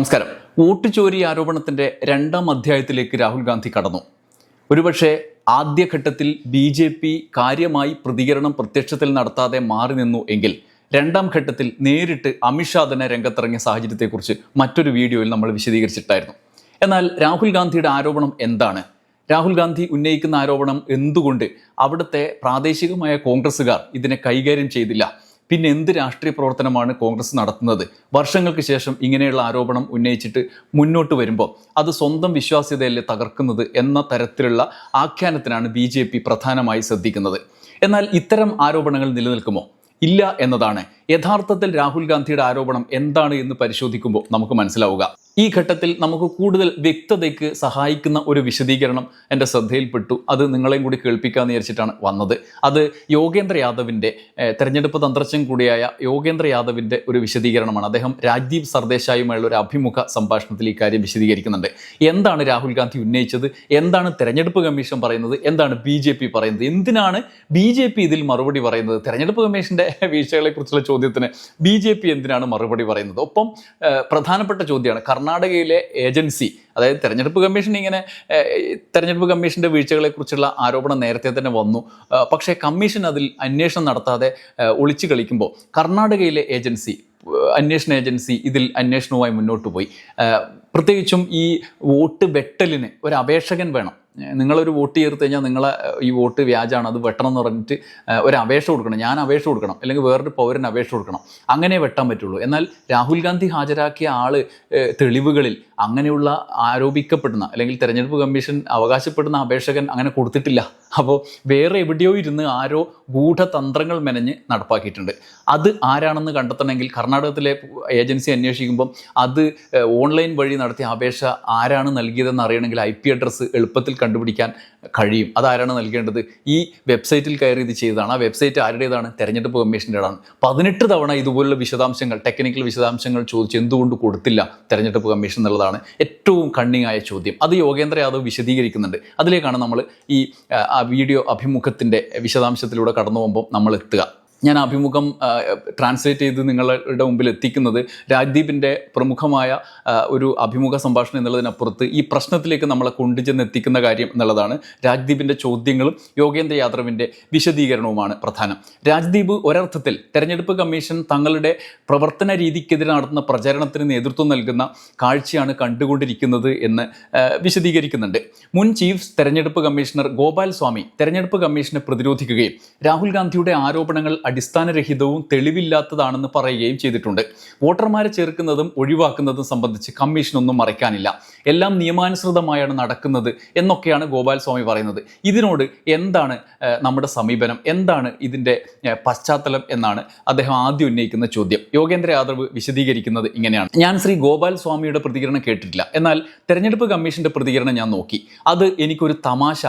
നമസ്കാരം. വോട്ട് ആരോപണത്തിന്റെ രണ്ടാം അധ്യായത്തിലേക്ക് രാഹുൽ ഗാന്ധി കടന്നു. ഒരുപക്ഷെ ആദ്യഘട്ടത്തിൽ ബി ജെ പി കാര്യമായി പ്രതികരണം പ്രത്യക്ഷത്തിൽ നടത്താതെ മാറി നിന്നു എങ്കിൽ രണ്ടാം ഘട്ടത്തിൽ നേരിട്ട് അമിത്ഷാ തന്നെ രംഗത്തിറങ്ങിയ സാഹചര്യത്തെക്കുറിച്ച് മറ്റൊരു വീഡിയോയിൽ നമ്മൾ വിശദീകരിച്ചിട്ടായിരുന്നു. എന്നാൽ രാഹുൽ ഗാന്ധിയുടെ ആരോപണം എന്താണ്? രാഹുൽ ഗാന്ധി ഉന്നയിക്കുന്ന ആരോപണം എന്തുകൊണ്ട് അവിടുത്തെ പ്രാദേശികമായ കോൺഗ്രസ്സുകാർ ഇതിനെ കൈകാര്യം ചെയ്തില്ല? പിന്നെ എന്ത് രാഷ്ട്രീയ പ്രവർത്തനമാണ് കോൺഗ്രസ് നടത്തുന്നത്? വർഷങ്ങൾക്ക് ശേഷം ഇങ്ങനെയുള്ള ആരോപണം ഉന്നയിച്ചിട്ട് മുന്നോട്ട് വരുമ്പോൾ അത് സ്വന്തം വിശ്വാസ്യതയല്ലേ തകർക്കുന്നത് എന്ന തരത്തിലുള്ള ആഖ്യാനത്തിനാണ് ബി ജെ പി പ്രധാനമായി ശ്രദ്ധിക്കുന്നത്. എന്നാൽ ഇത്തരം ആരോപണങ്ങൾ നിലനിൽക്കുമോ? ഇല്ല എന്നതാണ്. യഥാർത്ഥത്തിൽ രാഹുൽ ഗാന്ധിയുടെ ആരോപണം എന്താണ് എന്ന് പരിശോധിക്കുമ്പോൾ നമുക്ക് മനസ്സിലാവുക. ഈ ഘട്ടത്തിൽ നമുക്ക് കൂടുതൽ വ്യക്തതയ്ക്ക് സഹായിക്കുന്ന ഒരു വിശദീകരണം എന്റെ ശ്രദ്ധയിൽപ്പെട്ടു. അത് നിങ്ങളെയും കൂടി കേൾപ്പിക്കാമെന്ന് വിചാരിച്ചിട്ടാണ് വന്നത്. അത് യോഗേന്ദ്ര യാദവിന്റെ തെരഞ്ഞെടുപ്പ് തന്ത്രജ്ഞൻ കൂടിയായ യോഗേന്ദ്ര യാദവിന്റെ ഒരു വിശദീകരണമാണ്. അദ്ദേഹം രാജീവ് സർദേശായുമായുള്ള ഒരു അഭിമുഖ സംഭാഷണത്തിൽ ഈ കാര്യം വിശദീകരിക്കുന്നുണ്ട്. എന്താണ് രാഹുൽ ഗാന്ധി ഉന്നയിച്ചത്? എന്താണ് തെരഞ്ഞെടുപ്പ് കമ്മീഷൻ പറയുന്നത്? എന്താണ് ബി ജെ പി പറയുന്നത്? എന്തിനാണ് ബി ജെ പി ഇതിൽ മറുപടി പറയുന്നത്? തെരഞ്ഞെടുപ്പ് കമ്മീഷന്റെ വീഴ്ചകളെക്കുറിച്ചുള്ള ചോദ്യത്തിന് ബി ജെ പി എന്തിനാണ് മറുപടി പറയുന്നത്? ഒപ്പം പ്രധാനപ്പെട്ട ചോദ്യമാണ് കർണാടകയിലെ ഏജൻസി അതായത് തെരഞ്ഞെടുപ്പ് കമ്മീഷൻ ഇങ്ങനെ തെരഞ്ഞെടുപ്പ് കമ്മീഷന്റെ വീഴ്ചകളെക്കുറിച്ചുള്ള ആരോപണം നേരത്തെ തന്നെ വന്നു. പക്ഷേ കമ്മീഷൻ അതിൽ അന്വേഷണം നടത്താതെ ഒളിച്ചു കളിക്കുമ്പോൾ കർണാടകയിലെ ഏജൻസി അന്വേഷണ ഏജൻസി ഇതിൽ അന്വേഷണവുമായി മുന്നോട്ട് പോയി. പ്രത്യേകിച്ചും ഈ വോട്ട് വെട്ടലിന് ഒരു അപേക്ഷകൻ വേണം. നിങ്ങളൊരു വോട്ട് ചെയ്ത് കഴിഞ്ഞാൽ നിങ്ങളെ ഈ വോട്ട് വ്യാജാണ് അത് വെട്ടണം എന്ന് പറഞ്ഞിട്ട് ഒരു അപേക്ഷ കൊടുക്കണം. ഞാൻ അപേക്ഷ കൊടുക്കണം. അല്ലെങ്കിൽ വേറൊരു പൗരന് അപേക്ഷ കൊടുക്കണം. അങ്ങനെ വെട്ടാൻ പറ്റുള്ളൂ. എന്നാൽ രാഹുൽ ഗാന്ധി ഹാജരാക്കിയ ആൾ തെളിവുകളിൽ അങ്ങനെയുള്ള ആരോപിക്കപ്പെടുന്ന അല്ലെങ്കിൽ തെരഞ്ഞെടുപ്പ് കമ്മീഷൻ അവകാശപ്പെടുന്ന അപേക്ഷകൻ അങ്ങനെ കൊടുത്തിട്ടില്ല. അപ്പോൾ വേറെ എവിടെയോ ഇരുന്ന് ആരോ ഗൂഢതന്ത്രങ്ങൾ മെനഞ്ഞ് നടപ്പാക്കിയിട്ടുണ്ട്. അത് ആരാണെന്ന് കണ്ടെത്തണമെങ്കിൽ കർണാടകത്തിലെ ഏജൻസി അന്വേഷിക്കുമ്പം അത് ഓൺലൈൻ വഴി നടത്തിയ അപേക്ഷ ആരാണ് നൽകിയതെന്ന് അറിയണമെങ്കിൽ ഐ പി അഡ്രസ്സ് എളുപ്പത്തിൽ കണ്ടുപിടിക്കാൻ കഴിയും. അതാരാണ് നൽകേണ്ടത്? ഈ വെബ്സൈറ്റിൽ കയറി ഇത് ചെയ്തതാണ്. ആ വെബ്സൈറ്റ് ആരുടേതാണ്? തെരഞ്ഞെടുപ്പ് കമ്മീഷന്റെതാണ് പതിനെട്ട് തവണ ഇതുപോലുള്ള വിശദാംശങ്ങൾ ടെക്നിക്കൽ വിശദാംശങ്ങൾ ചോദിച്ച് എന്തുകൊണ്ട് കൊടുത്തില്ല തെരഞ്ഞെടുപ്പ് കമ്മീഷൻ എന്നുള്ളതാണ്. ഏറ്റവും കണ്ണിങ്ങായ ചോദ്യം. അത് യോഗേന്ദ്ര യാദവ് വിശദീകരിക്കുന്നുണ്ട്. അതിലേക്കാണ് നമ്മൾ ഈ വീഡിയോ അഭിമുഖത്തിന്റെ വിശദാംശത്തിലൂടെ കടന്നു പോകുമ്പോൾ നമ്മൾ എത്തുക. ഞാൻ അഭിമുഖം ട്രാൻസ്ലേറ്റ് ചെയ്ത് നിങ്ങളുടെ മുമ്പിൽ എത്തിക്കുന്നത് രാജ്ദീപിന്റെ പ്രമുഖമായ ഒരു അഭിമുഖ സംഭാഷണം എന്നുള്ളതിനപ്പുറത്ത് ഈ പ്രശ്നത്തിലേക്ക് നമ്മളെ കൊണ്ടുചെന്ന് എത്തിക്കുന്ന കാര്യം എന്നുള്ളതാണ് രാജ്ദീപിന്റെ ചോദ്യങ്ങളും യോഗേന്ദ്ര യാദവിന്റെ വിശദീകരണവുമാണ് പ്രധാനം. രാജ്ദീപ് ഒരർത്ഥത്തിൽ തെരഞ്ഞെടുപ്പ് കമ്മീഷൻ തങ്ങളുടെ പ്രവർത്തന രീതിക്കെതിരെ നടത്തുന്ന പ്രചരണത്തിന് നേതൃത്വം നൽകുന്ന കാഴ്ചയാണ് കണ്ടുകൊണ്ടിരിക്കുന്നത് എന്ന് വിശദീകരിക്കുന്നുണ്ട്. മുൻ ചീഫ് തെരഞ്ഞെടുപ്പ് കമ്മീഷണർ ഗോപാൽ സ്വാമി തെരഞ്ഞെടുപ്പ് കമ്മീഷനെ പ്രതിരോധിക്കുകയും രാഹുൽ ഗാന്ധിയുടെ ആരോപണങ്ങൾ അടിസ്ഥാനരഹിതവും തെളിവില്ലാത്തതാണെന്ന് പറയുകയും ചെയ്തിട്ടുണ്ട്. വോട്ടർമാരെ ചേർക്കുന്നതും ഒഴിവാക്കുന്നതും സംബന്ധിച്ച് കമ്മീഷനൊന്നും മറയ്ക്കാനില്ല. എല്ലാം നിയമാനുസൃതമായാണ് നടക്കുന്നത് എന്നൊക്കെയാണ് ഗോപാൽ സ്വാമി പറയുന്നത്. ഇതിനോട് എന്താണ് നമ്മുടെ സമീപനം? എന്താണ് ഇതിന്റെ പശ്ചാത്തലം എന്നാണ് അദ്ദേഹം ആദ്യം ഉന്നയിക്കുന്ന ചോദ്യം. യോഗേന്ദ്ര യാദവ് വിശദീകരിക്കുന്നത് ഇങ്ങനെയാണ്. ഞാൻ ശ്രീ ഗോപാൽ സ്വാമിയുടെ പ്രതികരണം കേട്ടിട്ടില്ല. എന്നാൽ തെരഞ്ഞെടുപ്പ് കമ്മീഷന്റെ പ്രതികരണം ഞാൻ നോക്കി. അത് എനിക്കൊരു തമാശ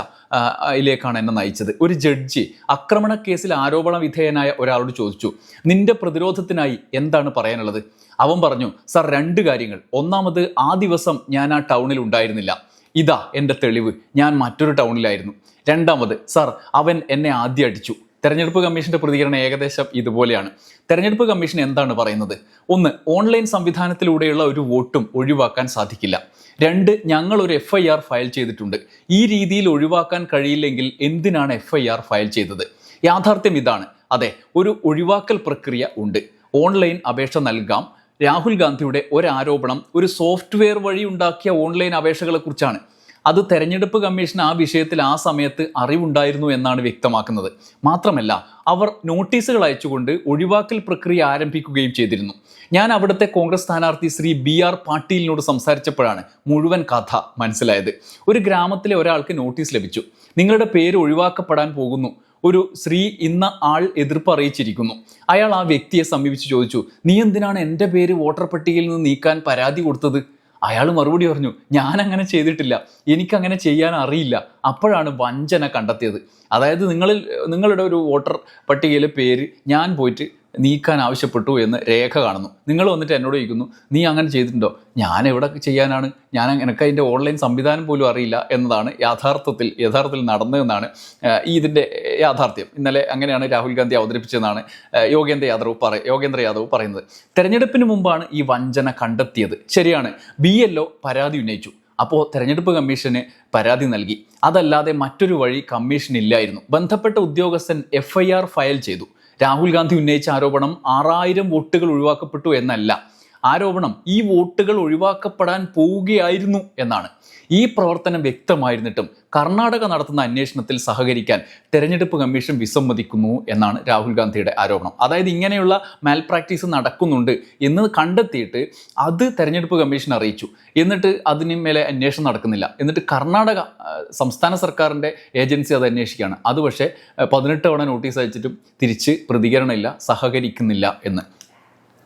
യിലേക്കാണ് എന്നെ നയിച്ചത്. ഒരു ജഡ്ജി ആക്രമണ കേസിൽ ആരോപണ വിധേയനായ ഒരാളോട് ചോദിച്ചു നിന്റെ പ്രതിരോധത്തിനായി എന്താണ് പറയാനുള്ളത്? അവൻ പറഞ്ഞു സർ രണ്ട് കാര്യങ്ങൾ. ഒന്നാമത് ആ ദിവസം ഞാൻ ആ ടൗണിൽ ഉണ്ടായിരുന്നില്ല. ഇതാ എന്റെ തെളിവ്. ഞാൻ മറ്റൊരു ടൗണിലായിരുന്നു. രണ്ടാമത് സർ അവൻ എന്നെ ആദ്യം അടിച്ചു. തെരഞ്ഞെടുപ്പ് കമ്മീഷന്റെ പ്രതികരണം ഏകദേശം ഇതുപോലെയാണ്. തെരഞ്ഞെടുപ്പ് കമ്മീഷൻ എന്താണ് പറയുന്നത്? ഒന്ന് ഓൺലൈൻ സംവിധാനത്തിലൂടെയുള്ള ഒരു വോട്ടും ഒഴിവാക്കാൻ സാധിക്കില്ല. രണ്ട് ഞങ്ങൾ ഒരു എഫ് ഐ ആർ ഫയൽ ചെയ്തിട്ടുണ്ട്. ഈ രീതിയിൽ ഒഴിവാക്കാൻ കഴിയില്ലെങ്കിൽ എന്തിനാണ് എഫ് ഐ ആർ ഫയൽ ചെയ്തത്? യാഥാർത്ഥ്യം ഇതാണ്. അതെ ഒരു ഒഴിവാക്കൽ പ്രക്രിയ ഉണ്ട്. ഓൺലൈൻ അപേക്ഷ നൽകാം. രാഹുൽ ഗാന്ധിയുടെ ഒരാരോപണം ഒരു സോഫ്റ്റ്വെയർ വഴി ഉണ്ടാക്കിയ ഓൺലൈൻ അപേക്ഷകളെക്കുറിച്ചാണ്. അത് തെരഞ്ഞെടുപ്പ് കമ്മീഷൻ ആ വിഷയത്തിൽ ആ സമയത്ത് അറിവുണ്ടായിരുന്നു എന്നാണ് വ്യക്തമാക്കുന്നത്. മാത്രമല്ല അവർ നോട്ടീസുകൾ അയച്ചുകൊണ്ട് ഒഴിവാക്കൽ പ്രക്രിയ ആരംഭിക്കുകയും ചെയ്തിരുന്നു. ഞാൻ അവിടുത്തെ കോൺഗ്രസ് സ്ഥാനാർത്ഥി ശ്രീ ബി ആർ പാട്ടീലിനോട് സംസാരിച്ചപ്പോഴാണ് മുഴുവൻ കഥ മനസ്സിലായത്. ഒരു ഗ്രാമത്തിലെ ഒരാൾക്ക് നോട്ടീസ് ലഭിച്ചു. നിങ്ങളുടെ പേര് ഒഴിവാക്കപ്പെടാൻ പോകുന്നു. ഒരു സ്ത്രീ ഇന്ന ആൾ എതിർപ്പ് അറിയിച്ചിരിക്കുന്നു. അയാൾ ആ വ്യക്തിയെ സമീപിച്ച് ചോദിച്ചു നീ എന്തിനാണ് എന്റെ പേര് വോട്ടർ പട്ടികയിൽ നിന്ന് നീക്കാൻ പരാതി കൊടുത്തത്? അയാൾ മറുപടി പറഞ്ഞു ഞാൻ അങ്ങനെ ചെയ്തിട്ടില്ല. എനിക്കങ്ങനെ ചെയ്യാൻ അറിയില്ല. അപ്പോഴാണ് വഞ്ചന കണ്ടെത്തിയത്. അതായത് നിങ്ങളിൽ നിങ്ങളുടെ ഒരു വോട്ടർ പട്ടികയിലെ പേര് ഞാൻ പോയിട്ട് നീക്കാൻ ആവശ്യപ്പെട്ടു എന്ന് രേഖ കാണുന്നു. നിങ്ങൾ വന്നിട്ട് എന്നോട് ചോദിക്കുന്നു നീ അങ്ങനെ ചെയ്തിട്ടുണ്ടോ? ഞാൻ എവിടെ ചെയ്യാനാണ്? ഞാൻ എനിക്ക് അതിന്റെ ഓൺലൈൻ സംവിധാനം പോലും അറിയില്ല എന്നതാണ് യാഥാർത്ഥത്തിൽ യഥാർത്ഥത്തിൽ നടന്നതെന്നാണ് ഈ ഇതിന്റെ യാഥാർത്ഥ്യം. ഇന്നലെ അങ്ങനെയാണ് രാഹുൽ ഗാന്ധി അവതരിപ്പിച്ചതെന്നാണ് യോഗേന്ദ്ര യാദവ് പറ യോഗേന്ദ്ര യാദവ് പറയുന്നത്. തെരഞ്ഞെടുപ്പിന് മുമ്പാണ് ഈ വഞ്ചന കണ്ടെത്തിയത്. ശരിയാണ് ബി പരാതി ഉന്നയിച്ചു. അപ്പോൾ തെരഞ്ഞെടുപ്പ് കമ്മീഷന് പരാതി നൽകി. അതല്ലാതെ മറ്റൊരു വഴി കമ്മീഷൻ ഇല്ലായിരുന്നു ബന്ധപ്പെട്ട ഉദ്യോഗസ്ഥൻ എഫ് ഫയൽ ചെയ്തു. രാഹുൽ ഗാന്ധി ഉന്നയിച്ച ആരോപണം ആറായിരം വോട്ടുകൾ ഒഴിവാക്കപ്പെട്ടു എന്നല്ല. ആരോപണം ഈ വോട്ടുകൾ ഒഴിവാക്കപ്പെടാൻ പോവുകയായിരുന്നു എന്നാണ്. ഈ പ്രവർത്തനം വ്യക്തമായിരുന്നിട്ടും കർണാടക നടത്തുന്ന അന്വേഷണത്തിൽ സഹകരിക്കാൻ തെരഞ്ഞെടുപ്പ് കമ്മീഷൻ വിസമ്മതിക്കുന്നു എന്നാണ് രാഹുൽ ഗാന്ധിയുടെ ആരോപണം. അതായത് ഇങ്ങനെയുള്ള മാൽ പ്രാക്ടീസ് നടക്കുന്നുണ്ട് എന്ന് കണ്ടെത്തിയിട്ട് അത് തെരഞ്ഞെടുപ്പ് കമ്മീഷൻ അറിയിച്ചു. എന്നിട്ട് അതിന് മേലെ അന്വേഷണം നടക്കുന്നില്ല. എന്നിട്ട് കർണാടക സംസ്ഥാന സർക്കാരിന്റെ ഏജൻസി അത് അന്വേഷിക്കുകയാണ്. അത് പക്ഷേ പതിനെട്ട് തവണ നോട്ടീസ് അയച്ചിട്ടും തിരിച്ച് പ്രതികരണമില്ല സഹകരിക്കുന്നില്ല എന്ന്.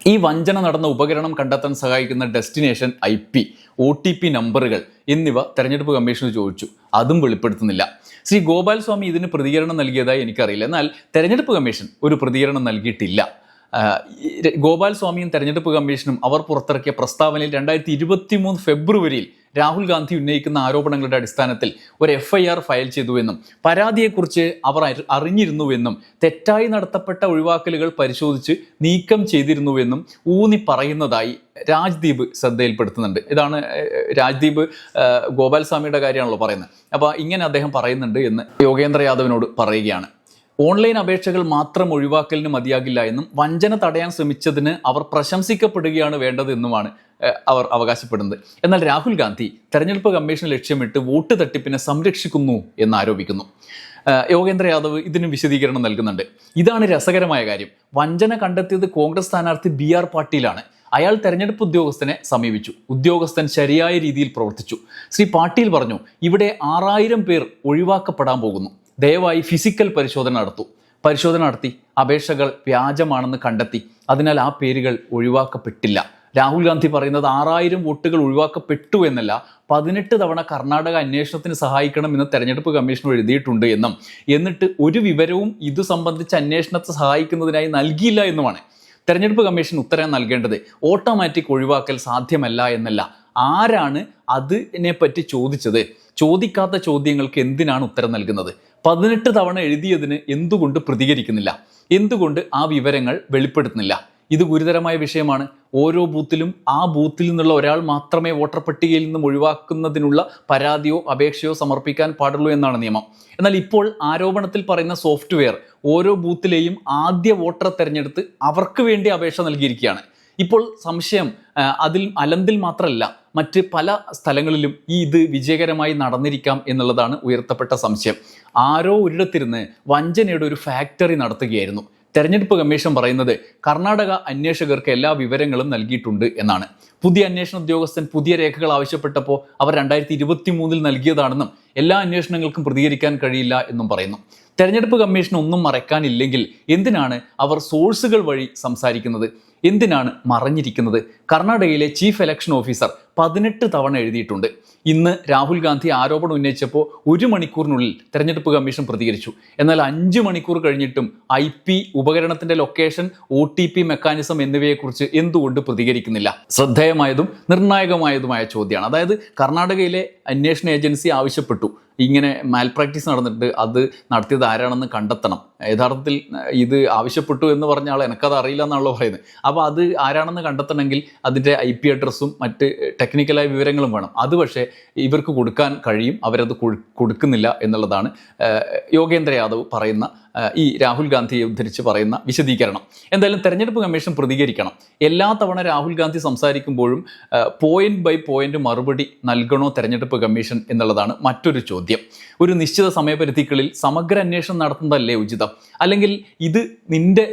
ഈ വഞ്ചന നടന്ന ഉപകരണം കണ്ടെത്താൻ സഹായിക്കുന്ന destination I P O T P നമ്പറുകൾ എന്നിവ തെരഞ്ഞെടുപ്പ് കമ്മീഷന് ചോദിച്ചു. അതും വെളിപ്പെടുത്തുന്നില്ല. ശ്രീ ഗോപാൽ സ്വാമി ഇതിന് പ്രതികരണം നൽകിയതായി എനിക്കറിയില്ല. എന്നാൽ തെരഞ്ഞെടുപ്പ് കമ്മീഷൻ ഒരു പ്രതികരണം നൽകിയിട്ടില്ല. ഗോപാൽസ്വാമിയും ഗോപാൽ സ്വാമിയും തെരഞ്ഞെടുപ്പ് കമ്മീഷനും അവർ പുറത്തിറക്കിയ പ്രസ്താവനയിൽ രണ്ടായിരത്തി ഇരുപത്തി മൂന്ന് ഫെബ്രുവരിയിൽ രാഹുൽ ഗാന്ധി ഉന്നയിക്കുന്ന ആരോപണങ്ങളുടെ അടിസ്ഥാനത്തിൽ ഒരു എഫ് ഐ ആർ ഫയൽ ചെയ്തുവെന്നും പരാതിയെക്കുറിച്ച് അവർ അറിഞ്ഞിരുന്നുവെന്നും തെറ്റായി നടത്തപ്പെട്ട ഒഴിവാക്കലുകൾ പരിശോധിച്ച് നീക്കം ചെയ്തിരുന്നുവെന്നും ഊന്നി പറയുന്നതായി രാജ്ദീപ് ശ്രദ്ധയിൽപ്പെടുത്തുന്നുണ്ട്. ഇതാണ് രാജ്ദീപ് ഗോപാൽ സ്വാമിയുടെ കാര്യമാണല്ലോ പറയുന്നത്. അപ്പോൾ ഇങ്ങനെ അദ്ദേഹം പറയുന്നുണ്ട് എന്ന് യോഗേന്ദ്ര യാദവിനോട് പറയുകയാണ്. ഓൺലൈൻ അപേക്ഷകൾ മാത്രം ഒഴിവാക്കലിന് മതിയാകില്ല എന്നും വഞ്ചന തടയാൻ ശ്രമിച്ചതിന് അവർ പ്രശംസിക്കപ്പെടുകയാണ് വേണ്ടത് എന്നുമാണ് ഏഹ്, അവർ അവകാശപ്പെടുന്നത്. എന്നാൽ രാഹുൽ ഗാന്ധി തെരഞ്ഞെടുപ്പ് കമ്മീഷൻ ലക്ഷ്യമിട്ട് വോട്ട് തട്ടിപ്പിനെ സംരക്ഷിക്കുന്നു എന്ന് ആരോപിക്കുന്നു. യോഗേന്ദ്ര യാദവ് ഇതിന് വിശദീകരണം നൽകുന്നുണ്ട്. ഇതാണ് രസകരമായ കാര്യം. വഞ്ചന കണ്ടെത്തിയത് കോൺഗ്രസ് സ്ഥാനാർത്ഥി ബി ആർ പാട്ടീലാണ്. അയാൾ തെരഞ്ഞെടുപ്പ് ഉദ്യോഗസ്ഥനെ സമീപിച്ചു. ഉദ്യോഗസ്ഥൻ ശരിയായ രീതിയിൽ പ്രവർത്തിച്ചു. ശ്രീ പാട്ടീൽ പറഞ്ഞു ഇവിടെ ആറായിരം പേർ ഒഴിവാക്കപ്പെടാൻ പോകുന്നു. ദയവായി ഫിസിക്കൽ പരിശോധന നടത്തൂ. പരിശോധന നടത്തി. അപേക്ഷകൾ വ്യാജമാണെന്ന് കണ്ടെത്തി. അതിനാൽ ആ പേരുകൾ ഒഴിവാക്കപ്പെട്ടില്ല. രാഹുൽ ഗാന്ധി പറയുന്നത് ആറായിരം വോട്ടുകൾ ഒഴിവാക്കപ്പെട്ടു എന്നല്ല പതിനെട്ട് തവണ കർണാടക അന്വേഷണത്തിന് സഹായിക്കണം എന്ന് തെരഞ്ഞെടുപ്പ് കമ്മീഷൻ എഴുതിയിട്ടുണ്ട് എന്നും. എന്നിട്ട് ഒരു വിവരവും ഇത് സംബന്ധിച്ച് അന്വേഷണത്തെ സഹായിക്കുന്നതിനായി നൽകിയില്ല എന്നുമാണ് തെരഞ്ഞെടുപ്പ് കമ്മീഷൻ ഉത്തരം നൽകേണ്ടത്. ഓട്ടോമാറ്റിക് ഒഴിവാക്കൽ സാധ്യമല്ല എന്നല്ല. ആരാണ് അതിനെ പറ്റി ചോദിച്ചത്? ചോദിക്കാത്ത ചോദ്യങ്ങൾക്ക് എന്തിനാണ് ഉത്തരം നൽകുന്നത്? പതിനെട്ട് തവണ എഴുതിയതിന് എന്തുകൊണ്ട് പ്രതികരിക്കുന്നില്ല? എന്തുകൊണ്ട് ആ വിവരങ്ങൾ വെളിപ്പെടുത്തുന്നില്ല? ഇത് ഗുരുതരമായ വിഷയമാണ്. ഓരോ ബൂത്തിലും ആ ബൂത്തിൽ നിന്നുള്ള ഒരാൾ മാത്രമേ വോട്ടർ പട്ടികയിൽ നിന്നും ഒഴിവാക്കുന്നതിനുള്ള പരാതിയോ അപേക്ഷയോ സമർപ്പിക്കാൻ പാടുള്ളൂ എന്നാണ് നിയമം. എന്നാൽ ഇപ്പോൾ ആരോപണത്തിൽ പറയുന്ന സോഫ്റ്റ്വെയർ ഓരോ ബൂത്തിലെയും ആദ്യ വോട്ടറെ തിരഞ്ഞെടുത്ത് അവർക്ക് വേണ്ടി അപേക്ഷ നൽകിയിരിക്കുകയാണ്. ഇപ്പോൾ സംശയം അതിൽ അലന്തിൽ മാത്രമല്ല മറ്റ് പല സ്ഥലങ്ങളിലും ഈ ഇത് വിജയകരമായി നടന്നിരിക്കാം എന്നുള്ളതാണ് ഉയർത്തപ്പെട്ട സംശയം. ആരോ ഒരിടത്തിരുന്ന് വഞ്ചനയുടെ ഒരു ഫാക്ടറി നടത്തുകയായിരുന്നു. തെരഞ്ഞെടുപ്പ് കമ്മീഷൻ പറയുന്നത് കർണാടക അന്വേഷകർക്ക് എല്ലാ വിവരങ്ങളും നൽകിയിട്ടുണ്ട് എന്നാണ്. പുതിയ അന്വേഷണ ഉദ്യോഗസ്ഥൻ പുതിയ രേഖകൾ ആവശ്യപ്പെട്ടപ്പോൾ അവർ രണ്ടായിരത്തി ഇരുപത്തി മൂന്നിൽ നൽകിയതാണെന്നും എല്ലാ അന്വേഷണങ്ങൾക്കും പ്രതികരിക്കാൻ കഴിയില്ല എന്നും പറയുന്നു. തെരഞ്ഞെടുപ്പ് കമ്മീഷൻ ഒന്നും മറയ്ക്കാനില്ലെങ്കിൽ എന്തിനാണ് അവർ സോഴ്സുകൾ വഴി സംസാരിക്കുന്നത്? എന്തിനാണ് മറഞ്ഞിരിക്കുന്നത്? കർണാടകയിലെ ചീഫ് ഇലക്ഷൻ ഓഫീസർ പതിനെട്ട് തവണ എഴുതിയിട്ടുണ്ട്. ഇന്ന് രാഹുൽ ഗാന്ധി ആരോപണം ഉന്നയിച്ചപ്പോൾ ഒരു മണിക്കൂറിനുള്ളിൽ തെരഞ്ഞെടുപ്പ് കമ്മീഷൻ പ്രതികരിച്ചു. എന്നാൽ അഞ്ച് മണിക്കൂർ കഴിഞ്ഞിട്ടും ഐ പി ഉപകരണത്തിന്റെ location O T P mechanism എന്നിവയെക്കുറിച്ച് എന്തുകൊണ്ട് പ്രതികരിക്കുന്നില്ല? ശ്രദ്ധേയമായതും നിർണായകമായതുമായ ചോദ്യമാണ്. അതായത് കർണാടകയിലെ അന്വേഷണ ഏജൻസി ആവശ്യപ്പെട്ടു. ഇങ്ങനെ മാൽ പ്രാക്ടീസ് നടന്നിട്ട് അത് നടത്തിയത് ആരാണെന്ന് കണ്ടെത്തണം. യഥാർത്ഥത്തിൽ ഇത് ആവശ്യപ്പെട്ടു എന്ന് പറഞ്ഞ ആൾ എനിക്കത് അറിയില്ല എന്നാണല്ലോ പറയുന്നത്. അപ്പോൾ അത് ആരാണെന്ന് കണ്ടെത്തണമെങ്കിൽ അതിന്റെ ഐ പി അഡ്രസ്സും മറ്റ് ടെക്നിക്കലായ വിവരങ്ങളും വേണം. അത് പക്ഷേ ഇവർക്ക് കൊടുക്കാൻ കഴിയും അവരത് കൊടു- കൊടുക്കുന്നില്ല എന്നുള്ളതാണ് യോഗേന്ദ്ര യാദവ് പറയുന്ന ഈ രാഹുൽ ഗാന്ധിയെ ഉദ്ധരിച്ച് പറയുന്ന വിശദീകരണം. എന്തായാലും തെരഞ്ഞെടുപ്പ് കമ്മീഷൻ പ്രതികരിക്കണം. എല്ലാ തവണ രാഹുൽ ഗാന്ധി സംസാരിക്കുമ്പോഴും പോയിന്റ് ബൈ പോയിന്റ് മറുപടി നൽകണോ തെരഞ്ഞെടുപ്പ് കമ്മീഷൻ എന്നുള്ളതാണ് മറ്റൊരു ചോദ്യം. ഒരു നിശ്ചിത സമയപരിധിക്കുള്ളിൽ സമഗ്ര അന്വേഷണം നടത്തുന്നതല്ലേ ഉചിതം? അല്ലെങ്കിൽ ഇത് നിന്റെ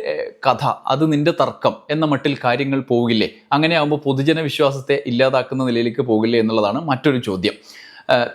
കഥ അത് നിന്റെ തർക്കം എന്ന മട്ടിൽ കാര്യങ്ങൾ പോകില്ലേ? അങ്ങനെ ആകുമ്പോൾ പൊതുജന വിശ്വാസത്തെ ഇല്ലാതാക്കുന്ന നിലയിലേക്ക് പോകില്ലേ എന്നുള്ളതാണ് മറ്റൊരു ചോദ്യം.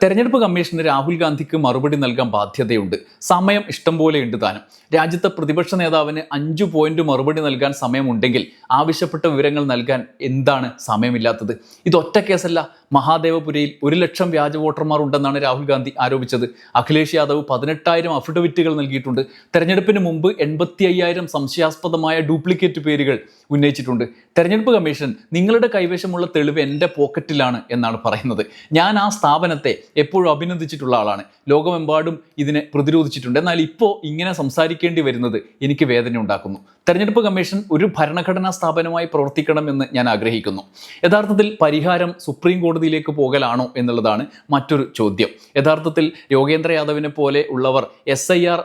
തെരഞ്ഞെടുപ്പ് കമ്മീഷന് രാഹുൽ ഗാന്ധിക്ക് മറുപടി നൽകാൻ ബാധ്യതയുണ്ട്. സമയം ഇഷ്ടം പോലെ ഉണ്ട് താനും. രാജ്യത്തെ പ്രതിപക്ഷ നേതാവിന് അഞ്ചു പോയിന്റ് മറുപടി നൽകാൻ സമയമുണ്ടെങ്കിൽ ആവശ്യപ്പെട്ട വിവരങ്ങൾ നൽകാൻ എന്താണ് സമയമില്ലാത്തത്? ഇത് ഒറ്റ കേസല്ല മഹാദേവപുരയിൽ ഒരു ലക്ഷം വ്യാജ വോട്ടർമാർ ഉണ്ടെന്നാണ് രാഹുൽ ഗാന്ധി ആരോപിച്ചത്. അഖിലേഷ് യാദവ് പതിനെട്ടായിരം അഫിഡവിറ്റുകൾ നൽകിയിട്ടുണ്ട്. തെരഞ്ഞെടുപ്പിന് മുമ്പ് എൺപത്തി അയ്യായിരം സംശയാസ്പദമായ ഡ്യൂപ്ലിക്കേറ്റ് പേരുകൾ ഉന്നയിച്ചിട്ടുണ്ട്. തെരഞ്ഞെടുപ്പ് കമ്മീഷൻ നിങ്ങളുടെ കൈവശമുള്ള തെളിവ് എന്റെ പോക്കറ്റിലാണ് എന്നാണ് പറയുന്നത്. ഞാൻ ആ സ്ഥാപനത്തെ എപ്പോഴും അഭിനന്ദിച്ചിട്ടുള്ള ആളാണ്. ലോകമെമ്പാടും ഇതിനെ പ്രതിരോധിച്ചിട്ടുണ്ട്. എന്നാൽ ഇപ്പോൾ ഇങ്ങനെ സംസാരിക്കേണ്ടി വരുന്നത് എനിക്ക് വേദന ഉണ്ടാക്കുന്നു തെരഞ്ഞെടുപ്പ് കമ്മീഷൻ ഒരു ഭരണഘടനാ സ്ഥാപനമായി പ്രവർത്തിക്കണമെന്ന് ഞാൻ ആഗ്രഹിക്കുന്നു. യഥാർത്ഥത്തിൽ പരിഹാരം സുപ്രീം കോടതിയിലേക്ക് പോകലാണോ എന്നുള്ളതാണ് മറ്റൊരു ചോദ്യം. യഥാർത്ഥത്തിൽ യോഗേന്ദ്ര യാദവിനെ പോലെ ഉള്ളവർ എസ് ഐ ആർ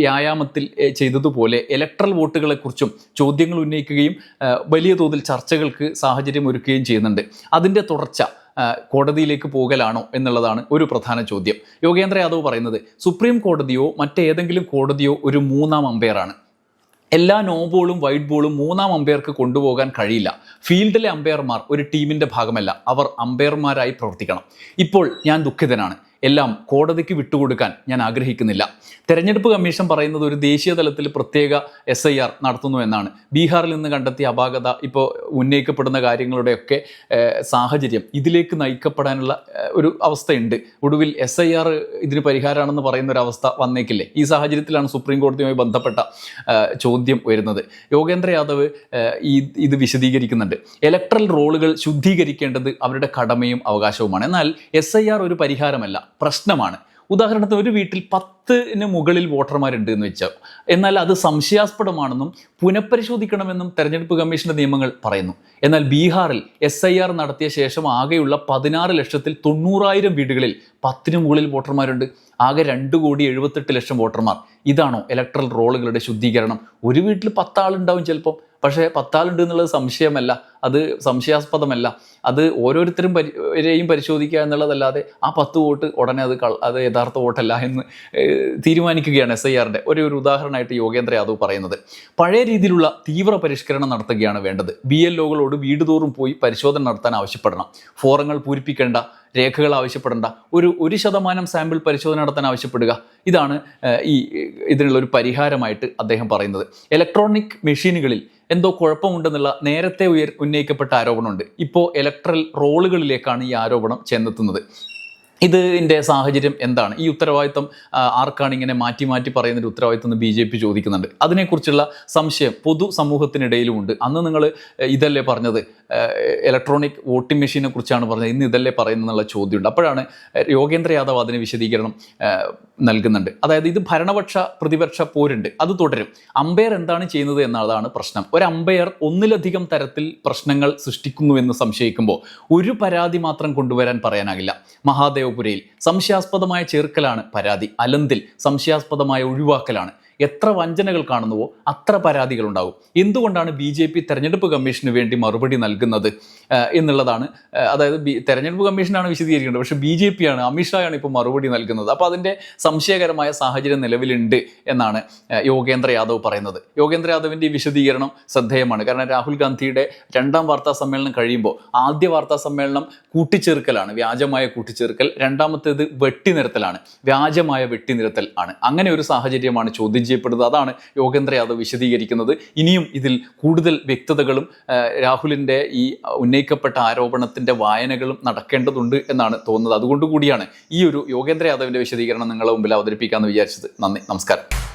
വ്യായാമത്തിൽ ചെയ്തതുപോലെ ഇലക്ട്രൽ വോട്ടുകളെക്കുറിച്ചും ചോദ്യങ്ങൾ ഉന്നയിക്കുകയും വലിയ തോതിൽ ചർച്ചകൾക്ക് സാഹചര്യം ഒരുക്കുകയും ചെയ്യുന്നുണ്ട്. അതിന്റെ തുടർച്ച കോടതിയിലേക്ക് പോകലാണോ എന്നുള്ളതാണ് ഒരു പ്രധാന ചോദ്യം. യോഗേന്ദ്ര യാദവ് പറയുന്നത് സുപ്രീം കോടതിയോ മറ്റേതെങ്കിലും കോടതിയോ ഒരു മൂന്നാം അമ്പയറാണ് എല്ലാ നോ ബോളും വൈറ്റ് ബോളും മൂന്നാം അമ്പയർക്ക് കൊണ്ടുപോകാൻ കഴിയില്ല. ഫീൽഡിലെ അമ്പയർമാർ ഒരു ടീമിന്റെ ഭാഗമല്ല. അവർ അമ്പയർമാരായി പ്രവർത്തിക്കണം. ഇപ്പോൾ ഞാൻ ദുഃഖിതനാണ്. എല്ലാം കോടതിക്ക് വിട്ടുകൊടുക്കാൻ ഞാൻ ആഗ്രഹിക്കുന്നില്ല. തെരഞ്ഞെടുപ്പ് കമ്മീഷൻ പറയുന്നത് ഒരു ദേശീയ തലത്തിൽ പ്രത്യേക എസ് ഐ ആർ നടത്തുന്നു എന്നാണ്. ബീഹാറിൽ നിന്ന് കണ്ടെത്തിയ അപാകത ഇപ്പോൾ ഉന്നയിക്കപ്പെടുന്ന കാര്യങ്ങളുടെയൊക്കെ സാഹചര്യം ഇതിലേക്ക് നയിക്കപ്പെടാനുള്ള ഒരു അവസ്ഥയുണ്ട്. ഒടുവിൽ എസ് ഐ ആർ ഇതിന് പരിഹാരമാണെന്ന് പറയുന്ന ഒരു അവസ്ഥ വന്നേക്കില്ലേ? ഈ സാഹചര്യത്തിലാണ് സുപ്രീം കോടതിയുമായി ബന്ധപ്പെട്ട ചോദ്യം വരുന്നത്. യോഗേന്ദ്ര യാദവ് ഈ ഇത് വിശദീകരിക്കുന്നുണ്ട്. ഇലക്ട്രൽ റോളുകൾ ശുദ്ധീകരിക്കേണ്ടത് അവരുടെ കടമയും അവകാശവുമാണ്. എന്നാൽ എസ് ഐ ആർ ഒരു പരിഹാരമല്ല. പ്രശ്നമാണ്. ഉദാഹരണത്തിന് ഒരു വീട്ടിൽ പത്തിന് മുകളിൽ വോട്ടർമാരുണ്ട് എന്ന് വെച്ചാൽ എന്നാൽ അത് സംശയാസ്പദമാണെന്നും പുനഃപരിശോധിക്കണമെന്നും തെരഞ്ഞെടുപ്പ് കമ്മീഷന്റെ നിയമങ്ങൾ പറയുന്നു. എന്നാൽ ബീഹാറിൽ എസ് ഐ ആർ നടത്തിയ ശേഷം ആകെയുള്ള പതിനാറ് ലക്ഷത്തിൽ തൊണ്ണൂറായിരം വീടുകളിൽ പത്തിന് മുകളിൽ വോട്ടർമാരുണ്ട്. ആകെ രണ്ട് കോടി എഴുപത്തെട്ട് ലക്ഷം വോട്ടർമാർ. ഇതാണോ ഇലക്ട്രൽ റോളുകളുടെ ശുദ്ധീകരണം? ഒരു വീട്ടിൽ പത്താളുണ്ടാവും ചിലപ്പോൾ പക്ഷേ പത്താളുണ്ട് എന്നുള്ളത് സംശയമല്ല അത് സംശയാസ്പദമല്ല. അത് ഓരോരുത്തരും പരിയും പരിശോധിക്കുക എന്നുള്ളതല്ലാതെ ആ പത്ത് വോട്ട് ഉടനെ അത് അത് യഥാർത്ഥ വോട്ടല്ല എന്ന് തീരുമാനിക്കുകയാണ് എസ് ഐ ആറിന്റെ ഒരു ഒരു ഉദാഹരണമായിട്ട് യോഗേന്ദ്ര യാദവ് പറയുന്നത്. പഴയ രീതിയിലുള്ള തീവ്ര പരിഷ്കരണം നടത്തുകയാണ് വേണ്ടത്. ബി എൽ ഒകളോട് വീടുതോറും പോയി പരിശോധന നടത്താൻ ആവശ്യപ്പെടണം. ഫോറങ്ങൾ പൂരിപ്പിക്കേണ്ട രേഖകൾ ആവശ്യപ്പെടേണ്ട. ഒരു ഒരു ശതമാനം സാമ്പിൾ പരിശോധന നടത്താൻ ആവശ്യപ്പെടുക. ഇതാണ് ഈ ഇതിനുള്ള ഒരു പരിഹാരമായിട്ട് അദ്ദേഹം പറയുന്നത്. ഇലക്ട്രോണിക് മെഷീനുകളിൽ എന്തോ കുഴപ്പമുണ്ടെന്നുള്ള നേരത്തെ ഉയർ ഉന്നയിക്കപ്പെട്ട ആരോപണമുണ്ട്. ഇപ്പോൾ ഇലക്ട്രൽ റോളുകളിലേക്കാണ് ഈ ആരോപണം ചെന്നെത്തുന്നത്. ഇതിന്റെ സാഹചര്യം എന്താണ്? ഈ ഉത്തരവാദിത്തം ആർക്കാണ് ഇങ്ങനെ മാറ്റി മാറ്റി പറയുന്നൊരു ഉത്തരവാദിത്തം എന്ന് ബി ജെ പി ചോദിക്കുന്നുണ്ട്. അതിനെക്കുറിച്ചുള്ള സംശയം പൊതു സമൂഹത്തിനിടയിലുമുണ്ട്. അന്ന് നിങ്ങൾ ഇതല്ലേ പറഞ്ഞത്? ഇലക്ട്രോണിക് വോട്ടിംഗ് മെഷീനെ കുറിച്ചാണ് പറഞ്ഞത്. ഇന്ന് ഇതല്ലേ പറയുന്നതെന്നുള്ള ചോദ്യമുണ്ട്. അപ്പോഴാണ് യോഗേന്ദ്ര യാദവ് അതിന് വിശദീകരണം നൽകുന്നുണ്ട്. അതായത് ഇത് ഭരണപക്ഷ പ്രതിപക്ഷ പോരുണ്ട്. അത് തുടരും. അമ്പയർ എന്താണ് ചെയ്യുന്നത് എന്നതാണ് പ്രശ്നം. ഒരു അമ്പയർ ഒന്നിലധികം തരത്തിൽ പ്രശ്നങ്ങൾ സൃഷ്ടിക്കുന്നുവെന്ന് സംശയിക്കുമ്പോൾ ഒരു പരാതി മാത്രം കൊണ്ടുവരാൻ പറയാനാകില്ല. മഹാദേവപുരയിൽ സംശയാസ്പദമായ ചേർക്കലാണ് പരാതി. അലന്തിൽ സംശയാസ്പദമായ ഒഴിവാക്കലാണ്. എത്ര വഞ്ചനകൾ കാണുന്നുവോ അത്ര പരാതികൾ ഉണ്ടാകും എന്തുകൊണ്ടാണ് ബി ജെ പി തെരഞ്ഞെടുപ്പ് കമ്മീഷന് വേണ്ടി മറുപടി നൽകുന്നത് എന്നുള്ളതാണ് അതായത് ബി തെരഞ്ഞെടുപ്പ് കമ്മീഷനാണ് വിശദീകരിക്കേണ്ടത്. പക്ഷേ ബി ജെ പി ആണ് അമിത്ഷായാണ് ഇപ്പോൾ മറുപടി നൽകുന്നത്. അപ്പോൾ അതിന്റെ സംശയകരമായ സാഹചര്യം നിലവിലുണ്ട് എന്നാണ് യോഗേന്ദ്ര യാദവ് പറയുന്നത്. യോഗേന്ദ്ര യാദവിന്റെ വിശദീകരണം ശ്രദ്ധേയമാണ്. കാരണം രാഹുൽ ഗാന്ധിയുടെ രണ്ടാം വാർത്താ സമ്മേളനം കഴിയുമ്പോൾ ആദ്യ വാർത്താ സമ്മേളനം കൂട്ടിച്ചേർക്കലാണ് വ്യാജമായ കൂട്ടിച്ചേർക്കൽ. രണ്ടാമത്തേത് വെട്ടിനിരത്തലാണ് വ്യാജമായ വെട്ടിനിരത്തൽ ആണ്. അങ്ങനെ ഒരു സാഹചര്യമാണ് ചോദ്യം ചെയ്യപ്പെടുന്നത് അതാണ് യോഗേന്ദ്ര യാദവ് വിശദീകരിക്കുന്നത്. ഇനിയും ഇതിൽ കൂടുതൽ വ്യക്തതകളും രാഹുലിന്റെ ഈ ഉന്നയിക്കപ്പെട്ട ആരോപണത്തിന്റെ വായനകളും നടക്കേണ്ടതുണ്ട് എന്നാണ് തോന്നുന്നത്. അതുകൊണ്ട് കൂടിയാണ് ഈ ഒരു യോഗേന്ദ്ര യാദവിന്റെ വിശദീകരണം നിങ്ങളുടെ മുമ്പിൽ അവതരിപ്പിക്കാമെന്ന് വിചാരിച്ചത്. നന്ദി. നമസ്കാരം.